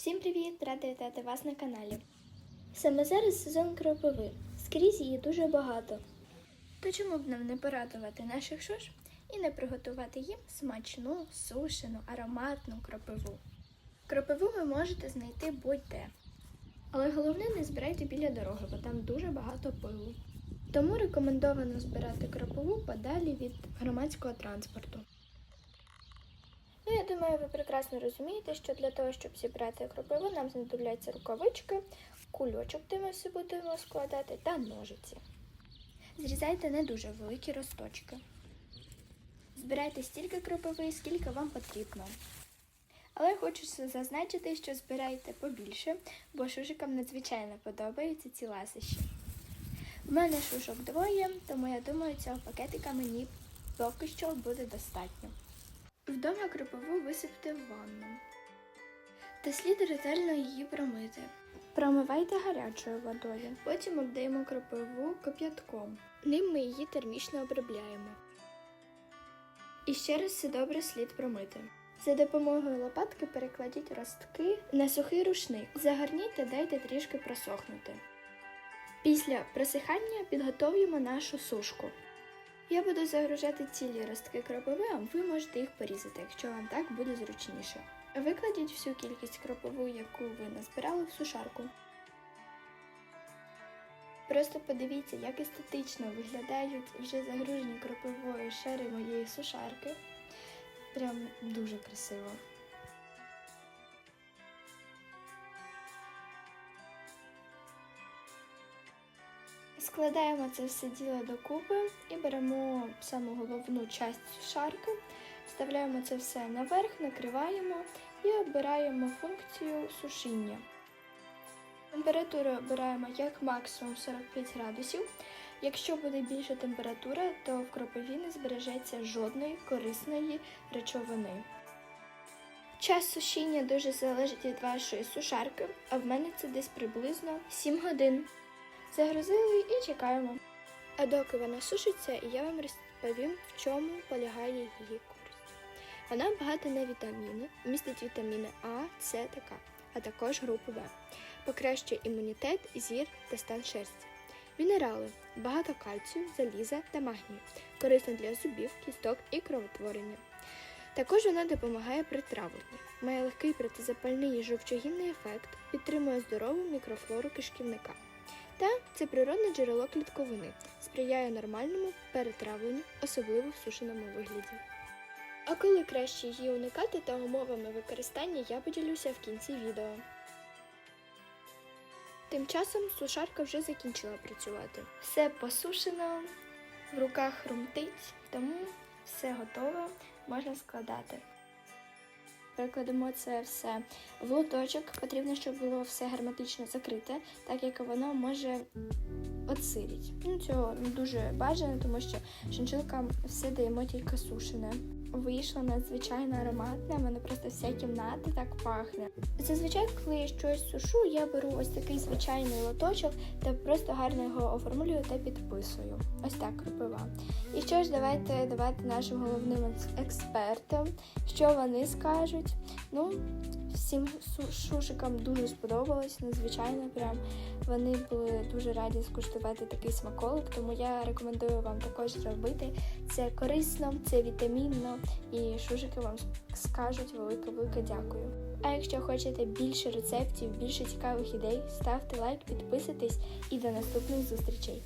Всім привіт! Рада вітати вас на каналі. Саме зараз сезон кропиви. Скрізь її дуже багато. То чому б нам не порадувати наших шуш і не приготувати їм смачну, сушену, ароматну кропиву? Кропиву ви можете знайти будь-де. Але головне не збирайте біля дороги, бо там дуже багато пилу. Тому рекомендовано збирати кропиву подалі від громадського транспорту. Думаю, ви прекрасно розумієте, що для того, щоб зібрати кропиву, нам знадобляться рукавички, кульочок, де ми все будемо складати, та ножиці. Зрізайте не дуже великі росточки. Збирайте стільки кропиви, скільки вам потрібно. Але хочу зазначити, що збирайте побільше, бо шушикам надзвичайно подобаються ці ласощі. В мене шушок двоє, тому я думаю, цього пакетика мені поки що буде достатньо. Вдома кропиву висипте в ванну. Та слід ретельно її промити. Промивайте гарячою водою. Потім обдаємо кропиву кип'ятком. Ним ми її термічно обробляємо. І ще раз все добре слід промити. За допомогою лопатки перекладіть ростки на сухий рушник. Загорніть та дайте трішки просохнути. Після просихання підготовлюємо нашу сушку. Я буду загружати цілі ростки кропиви, а ви можете їх порізати, якщо вам так буде зручніше. Викладіть всю кількість кропиву, яку ви назбирали в сушарку. Просто подивіться, як естетично виглядають вже загружені кропивою шари моєї сушарки. Прям дуже красиво. Складаємо це все діло докупи і беремо саму головну часть сушарки, вставляємо це все наверх, накриваємо і обираємо функцію сушіння. Температуру обираємо як максимум 45 градусів. Якщо буде більша температура, то в кропиві не збережеться жодної корисної речовини. Час сушіння дуже залежить від вашої сушарки, а в мене це десь приблизно 7 годин. Загрузили і чекаємо. А доки вона сушиться, я вам розповім, в чому полягає її користь. Вона багата на вітаміни, містить вітаміни А, С та К, а також групу Б. Покращує імунітет, зір та стан шерсті. Мінерали багато кальцію, заліза та магнію, корисна для зубів, кісток і кровотворення. Також вона допомагає при травленні, має легкий протизапальний і жовчогінний ефект, підтримує здорову мікрофлору кишківника. Та це природне джерело клітковини, сприяє нормальному перетравленню, особливо в сушеному вигляді. А коли краще її уникати та умовами використання, я поділюся в кінці відео. Тим часом сушарка вже закінчила працювати. Все посушено, в руках хрумтить, тому все готове, можна складати. Перекладемо це все в лоточок. Потрібно, щоб було все герметично закрите, так як воно може отсиріть. Ну, цього дуже бажано, тому що шиншилкам все даємо тільки сушене. Вийшло надзвичайно ароматне, мене просто вся кімната так пахне. Зазвичай, коли я щось сушу, я беру ось такий звичайний лоточок та просто гарно його оформлюю та підписую. Ось так кропива. І що ж, давайте давати нашим головним експертам, що вони скажуть. Ну, всім шушикам дуже сподобалось, надзвичайно прям вони були дуже раді скуштувати такий смаколик, тому я рекомендую вам також зробити. Це корисно, це вітамінно, і шушики вам скажуть велике-велике дякую. А якщо хочете більше рецептів, більше цікавих ідей, ставте лайк, підписуйтесь і до наступних зустрічей.